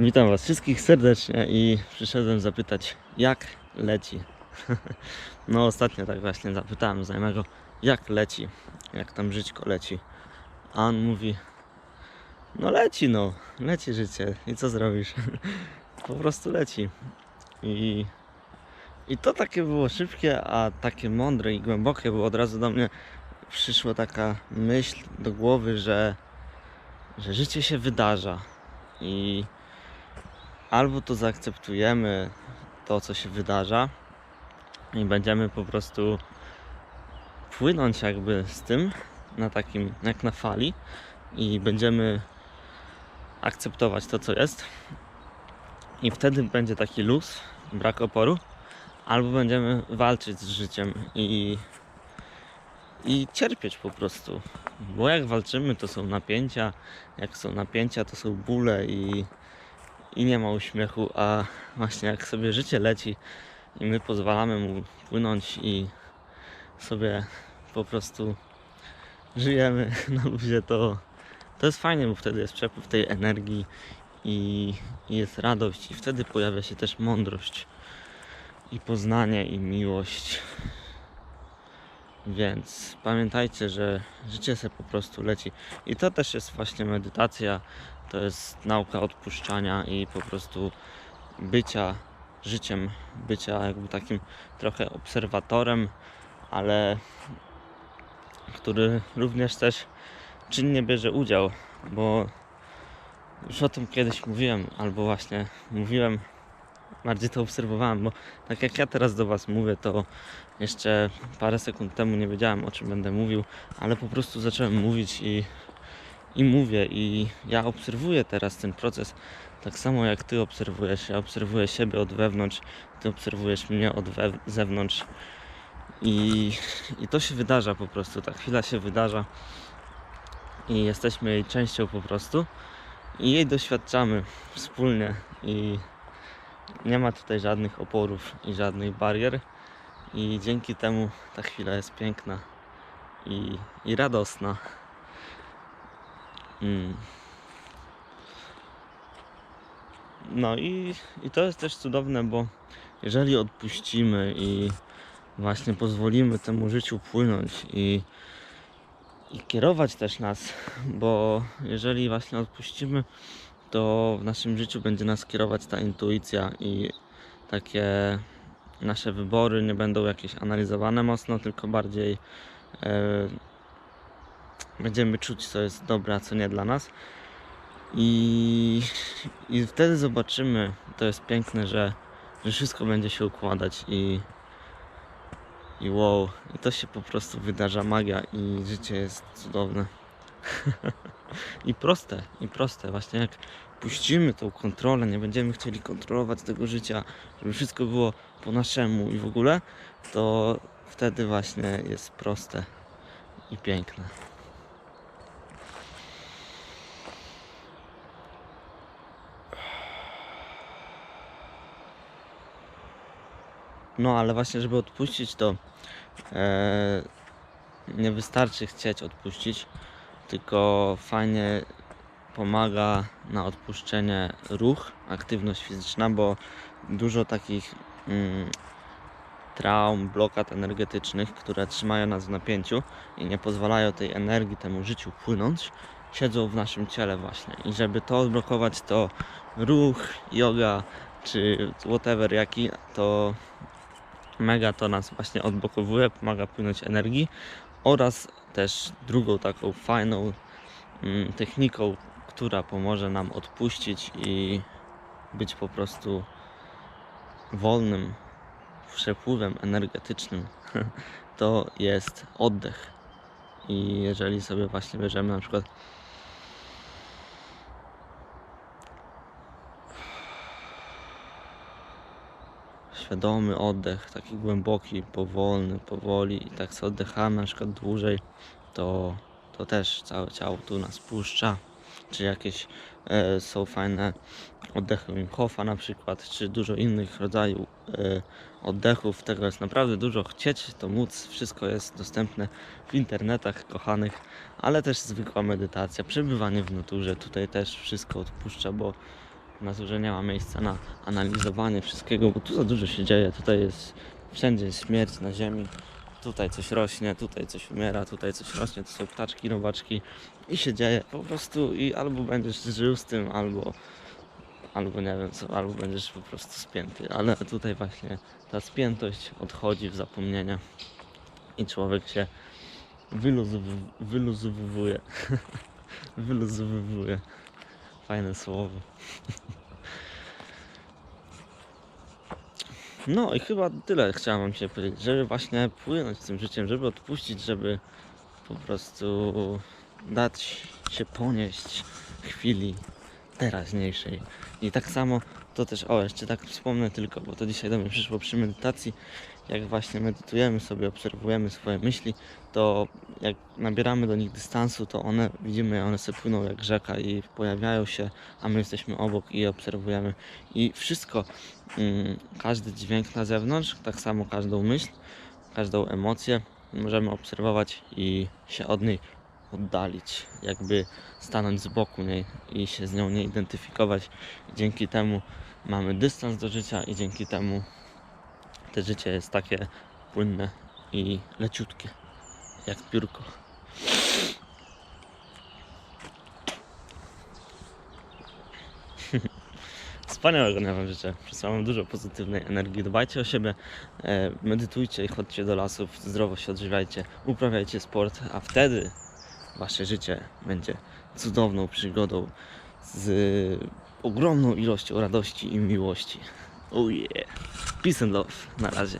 Witam Was wszystkich serdecznie i przyszedłem zapytać, jak leci. No ostatnio tak właśnie zapytałem znajomego, jak leci, jak tam żyćko leci. A on mówi, no leci no, leci życie i co zrobisz? Po prostu leci. I, I to takie było szybkie, a takie mądre i głębokie, bo od razu do mnie przyszła taka myśl do głowy, że, że życie się wydarza i albo to zaakceptujemy to, co się wydarza i będziemy po prostu płynąć jakby z tym na takim, jak na fali i będziemy akceptować to, co jest i wtedy będzie taki luz, brak oporu, albo będziemy walczyć z życiem i i cierpieć po prostu. Bo jak walczymy, to są napięcia, jak są napięcia, to są bóle i, i nie ma uśmiechu, a właśnie jak sobie życie leci i my pozwalamy mu płynąć i sobie po prostu żyjemy na luzie, to, to jest fajnie, bo wtedy jest przepływ tej energii i, i jest radość i wtedy pojawia się też mądrość i poznanie i miłość. Więc pamiętajcie, że życie se po prostu leci. I to też jest właśnie medytacja, to jest nauka odpuszczania i po prostu bycia życiem, bycia jakby takim trochę obserwatorem, ale który również też czynnie bierze udział, bo już o tym kiedyś mówiłem, albo właśnie mówiłem, bardziej to obserwowałem, bo tak jak ja teraz do Was mówię, to jeszcze parę sekund temu nie wiedziałem o czym będę mówił, ale po prostu zacząłem mówić i, i mówię i ja obserwuję teraz ten proces tak samo jak Ty obserwujesz. Ja obserwuję siebie od wewnątrz, Ty obserwujesz mnie od zewnątrz i, i to się wydarza po prostu, ta chwila się wydarza i jesteśmy jej częścią po prostu i jej doświadczamy wspólnie i nie ma tutaj żadnych oporów i żadnych barier i dzięki temu ta chwila jest piękna i, i radosna. Mm. No i, i to jest też cudowne, bo jeżeli odpuścimy i właśnie pozwolimy temu życiu płynąć i, i kierować też nas, bo jeżeli właśnie odpuścimy, to w naszym życiu będzie nas kierować ta intuicja i takie nasze wybory nie będą jakieś analizowane mocno, tylko bardziej e, będziemy czuć, co jest dobre, a co nie dla nas. I, I wtedy zobaczymy, to jest piękne, że, że wszystko będzie się układać i, i wow, i to się po prostu wydarza magia i życie jest cudowne. I proste, i proste. Właśnie jak puścimy tą kontrolę, nie będziemy chcieli kontrolować tego życia, żeby wszystko było po naszemu i w ogóle, to wtedy właśnie jest proste i piękne. No ale właśnie, żeby odpuścić, to e, nie wystarczy chcieć odpuścić, tylko fajnie pomaga na odpuszczenie ruch, aktywność fizyczna, bo dużo takich mm, traum, blokad energetycznych, które trzymają nas w napięciu i nie pozwalają tej energii, temu życiu płynąć, siedzą w naszym ciele właśnie. I żeby to odblokować, to ruch, yoga czy whatever jaki, to mega to nas właśnie odblokowuje, pomaga płynąć energii oraz też drugą taką fajną mm, techniką, która pomoże nam odpuścić i być po prostu wolnym przepływem energetycznym, to jest oddech. I jeżeli sobie właśnie bierzemy na przykład świadomy oddech, taki głęboki, powolny, powoli i tak sobie oddychamy na przykład dłużej, to, to też całe ciało tu nas puszcza. Czy jakieś e, są fajne oddechy Wim Hofa na przykład, czy dużo innych rodzajów e, oddechów. Tego jest naprawdę dużo. Chcieć to móc, wszystko jest dostępne w internetach kochanych, ale też zwykła medytacja, przebywanie w naturze. Tutaj też wszystko odpuszcza, bo w naturze nie ma miejsca na analizowanie wszystkiego, bo tu za dużo się dzieje. Tutaj jest wszędzie jest śmierć na ziemi. Tutaj coś rośnie, tutaj coś umiera, tutaj coś rośnie, to są ptaczki, robaczki i się dzieje po prostu i albo będziesz żył z tym, albo, albo nie wiem co, albo będziesz po prostu spięty. Ale tutaj właśnie ta spiętość odchodzi w zapomnienie i człowiek się wyluzow- wyluzowuje. wyluzowuje. Fajne słowo. No i chyba tyle chciałem wam dzisiaj powiedzieć, żeby właśnie płynąć tym życiem, żeby odpuścić, żeby po prostu dać się ponieść chwili teraźniejszej. I tak samo to też, o jeszcze tak wspomnę tylko, bo to dzisiaj do mnie przyszło przy medytacji, jak właśnie medytujemy sobie, obserwujemy swoje myśli, to jak nabieramy do nich dystansu, to one, widzimy, one sobie płyną jak rzeka i pojawiają się, a my jesteśmy obok i obserwujemy. I wszystko, mm, każdy dźwięk na zewnątrz, tak samo każdą myśl, każdą emocję możemy obserwować i się od niej oddalić, jakby stanąć z boku niej i się z nią nie identyfikować. Dzięki temu mamy dystans do życia i dzięki temu te życie jest takie płynne i leciutkie, jak piórko. Wspaniałego dnia Wam życzę. Przesyłam dużo pozytywnej energii. Dbajcie o siebie, e, medytujcie i chodźcie do lasów, zdrowo się odżywiajcie, uprawiajcie sport, a wtedy Wasze życie będzie cudowną przygodą z ogromną ilością radości i miłości. Oh yeah. Peace and love. Na razie.